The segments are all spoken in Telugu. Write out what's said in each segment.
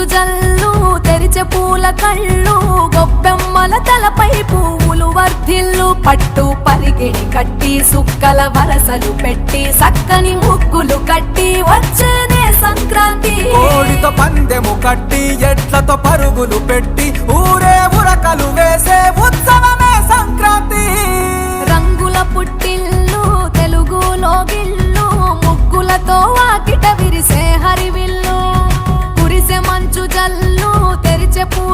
మంచు జల్లు తెరిచే పూల కళ్ళు గొబ్బెమ్మల తలపై పువ్వులు వర్ధిల్లు పట్టు పరిగిడి కట్టి సుక్కల వరసలు పెట్టి సక్కని ముక్కులు కట్టి వచ్చేనే సంక్రాంతి. కోడితో పందెము కట్టి ఎట్లతో పరుగులు పెట్టి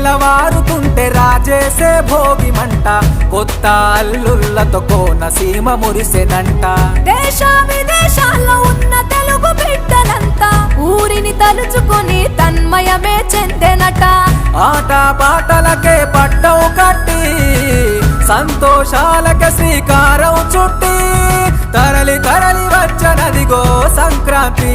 తెలవారుతుంటే రాజేసే భోగి మంట కొత్త అల్లుళ్ళతో కోన సీమ మురిసెనంట. దేశ విదేశాల్లో ఉన్న తెలుగు బిడ్డలంతా ఊరిని తలుచుకొని తన్మయమే చెందెనట. ఆట పాటలకే పట్టవు కట్టి సంతోషాలకే శ్రీకారం చుట్టి తరలి తరలి వచ్చనదిగో సంక్రాంతి.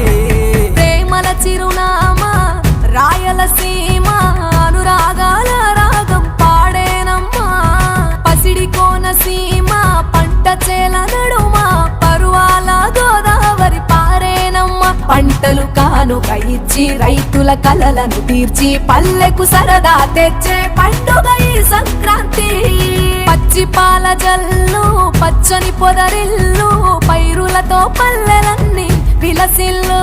తీర్చి రైతుల కలలను తీర్చి పల్లెకు సరదా తెచ్చే పండుగ ఈ సంక్రాంతి. పచ్చి పాల జల్లు పచ్చని పొదరిల్లు పైరులతో పల్లెలన్నీ విలసిల్లు.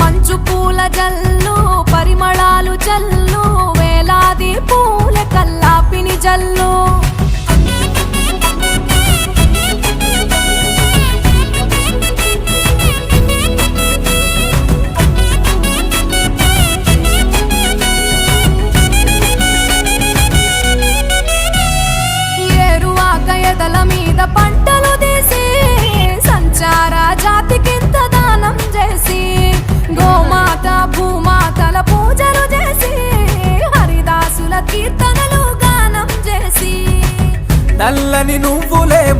మంచు పూల జల్లు పరిమళాలు జల్లు వేలాది పూల కల్లాపిని జల్లు.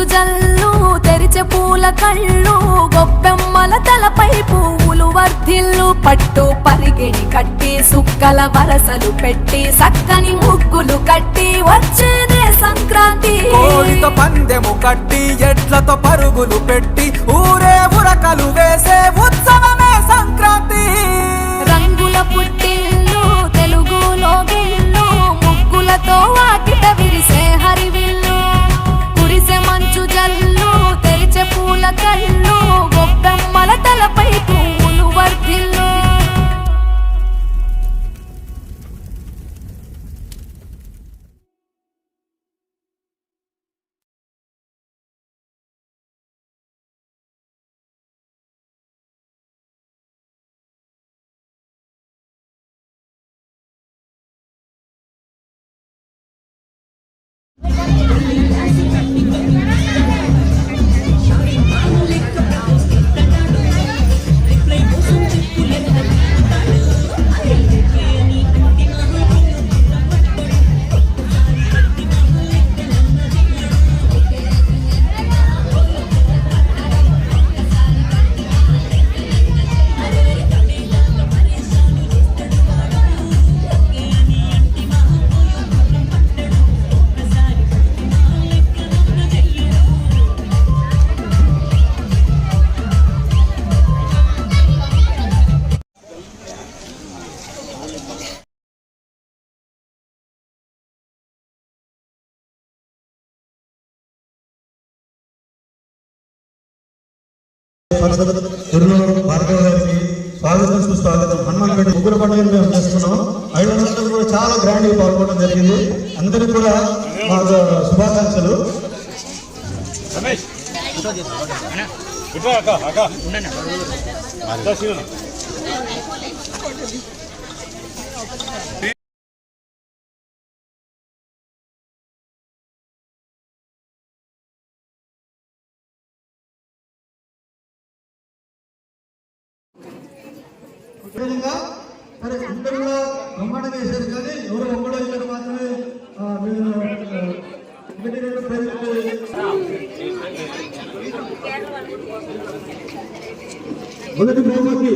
మంచు జల్లు తెరిచే పూల కళ్ళు గొప్పెమ్మల తలపై పువ్వులు వర్ధిల్లు పట్టు పరిగెడి కట్టి సుక్కల వరసలు పెట్టి సక్కని ముగ్గులు కట్టి వచ్చేదే సంక్రాంతి. కోడితో పందెము కట్టి ఎట్లతో పరుగులు పెట్టి ఊరే ఉరకలు వేసే ఉత్సవం తిరుమల స్వాగతం సుస్వాగతం హనుమాన్ ముగ్గురు పండుగను మేము చేస్తున్నాం కూడా చాలా గ్రాండ్గా పాల్గొనడం జరిగింది. అందరికీ కూడా మాకు శుభాకాంక్షలు. విధంగా అందరూ బ్రహ్మాండంగా వేశారు కానీ ఎవరు ఒక్కడో ఇద్దరు మాత్రమే మొదటి బహుమతి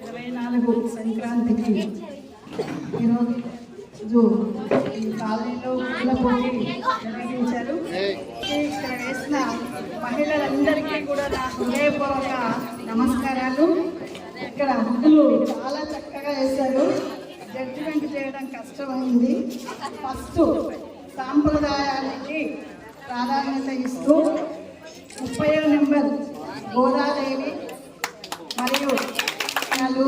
ఇరవై నాలుగు సంక్రాంతికి ఈరోజు ఈ కాలనీలో పూల పోటీ నిర్వహించారు. ఇక్కడ వేసిన మహిళలందరికీ కూడా నా హృదయపూర్వక నమస్కారాలు. ఇక్కడ ముగ్గులు చాలా చక్కగా వేశారు. జడ్జిమెంట్ చేయడం కష్టమైంది. ఫస్ట్ సాంప్రదాయానికి ప్రాధాన్యత ఇస్తూ ముప్పై నెంబర్ గోదాదేవి మరియు పళ్ళు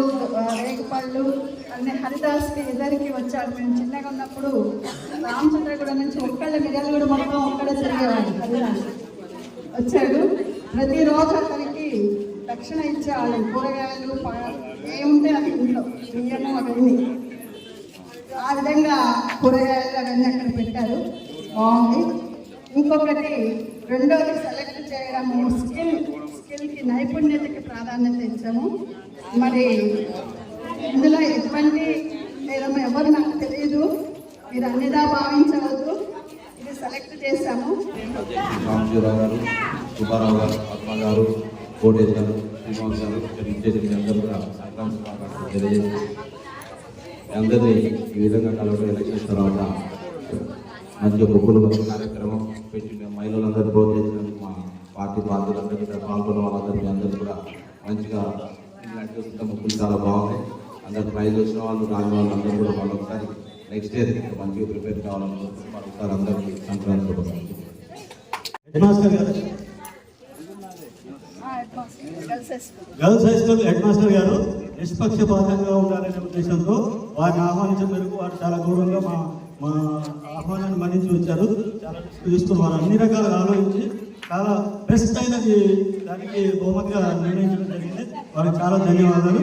రేగుపళ్ళు అన్ని హరిదాస్కి ఇద్దరికి వచ్చాడు మేము చిన్నగా ఉన్నప్పుడు రామచంద్రగూడ నుంచి ఒక్కళ్ళ మిగలు కూడా మొత్తం ఒక్కడే తిరిగేవాడు హరిదాస్ వచ్చాడు ప్రతిరోజు అతని దక్షిణ ఇచ్చేవాళ్ళు కూరగాయలు ఏముంటే అది ఇంట్లో. బియ్యము అవన్నీ. ఆ విధంగా కూరగాయలు అవన్నీ అక్కడ పెట్టారు. బాగుంది. ఇంకొకటి రెండోది సెలెక్ట్ చేయడము స్కిల్ స్కిల్కి నైపుణ్యతకి ప్రాధాన్యత ఇచ్చాము. మరి ఇందులో ఎటువంటి నేను ఎవరు నాకు తెలియదు. మీరు అన్నిదా భావించవద్దు. ఇది సెలెక్ట్ చేశాము. రామజీరావు గారు సుబ్బారావు గారు పద్మ గారు గారు శ్రీనివాస్ గారు అందరూ కూడా సంక్రాంతి అందరినీ ఈ విధంగా కలవడం ఎలక్షన్ తర్వాత మంచి ముగ్గులు కార్యక్రమం పెట్టి మహిళలందరూ ప్రోత్సహించినందుకు మా పార్టీ బాధ్యులందరూ ఇక్కడ పాల్గొన్న వాళ్ళందరికీ అందరూ కూడా మంచిగా ఇలాంటి ముగ్గులు చాలా బాగున్నాయి. అందరు ప్రైజ్ వచ్చిన వాళ్ళు రాని వాళ్ళు అందరూ కూడా వాళ్ళు ఒకసారి నెక్స్ట్ ఇయర్ మంచిగా ప్రిపేర్ కావాలని ఒకసారి అందరికీ సంక్రాంతి శుభాకాంక్షలు హెడ్ మాస్టర్ గారు girls high school head master గారు నిష్పక్షపాతంగా ఉండాలనే ఉద్దేశంతో వారిని ఆహ్వానించిన మేరకు వారు చాలా గౌరవంగా మా మా ఆహ్వానాన్ని మన్నించి వచ్చారు. చాలా తీసుకుని వారు అన్ని రకాలుగా ఆలోచించి చాలా బెస్ట్ అయినది దానికి బహుమతిగా నిర్ణయించడం జరిగింది. వారికి చాలా ధన్యవాదాలు.